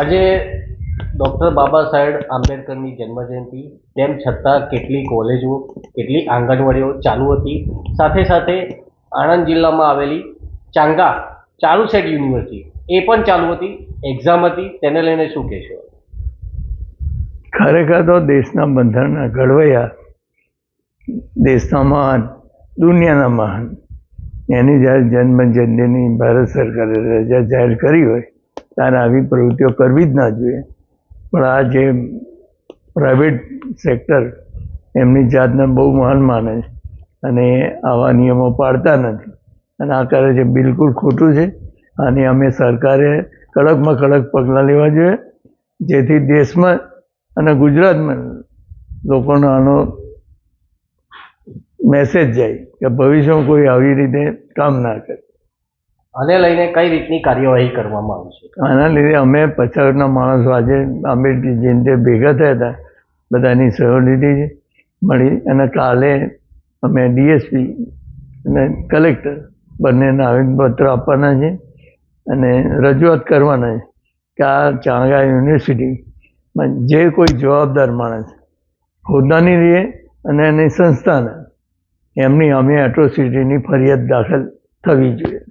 આજે ડૉક્ટર બાબા સાહેબ આંબેડકરની જન્મજયંતિ, તેમ છતાં કેટલી કોલેજો, કેટલી આંગણવાડીઓ ચાલુ હતી, સાથે સાથે આણંદ જિલ્લામાં આવેલી ચાંગા ચારુસેટ યુનિવર્સિટી, એ પણ ચાલુ હતી, એક્ઝામ હતી, તેને લઈને શું કહેશો? ખરેખર તો દેશના બંધારણના ઘડવૈયા, દેશના મહાન, દુનિયાના મહાન એની જ્યારે જન્મ જયંતિની ભારત સરકારે રજા જાહેર કરી હોય ત્યારે આવી પ્રવૃત્તિઓ કરવી જ ના જોઈએ. પણ આ જે પ્રાઇવેટ સેક્ટર એમની જાતને બહુ મહાન માને છે અને આવા નિયમો પાડતા નથી. અને આ કરે છે, બિલકુલ ખોટું છે. અને અમે સરકારે કડકમાં કડક પગલાં લેવા જોઈએ, જેથી દેશમાં અને ગુજરાતમાં લોકોનો આનો મેસેજ જાય કે ભવિષ્યમાં કોઈ આવી રીતે કામ ના કરે. આને લઈને કઈ રીતની કાર્યવાહી કરવામાં આવશે આના લીધે અમે પચાસના માણસો આજે આંબેડકર જયંતિ ભેગા થયા હતા બધાની સહયો લીધી છે મળી અને કાલે અમે ડીએસપી અને કલેક્ટર બંનેને આવેદનપત્ર આપવાના છે અને રજૂઆત કરવાના છે કે આ ચાંગા યુનિવર્સિટીમાં જે કોઈ જવાબદાર માણસ હોદ્દાની રહે અને એની સંસ્થાના એમની અમે એટ્રોસિટીની ફરિયાદ દાખલ થવી જોઈએ.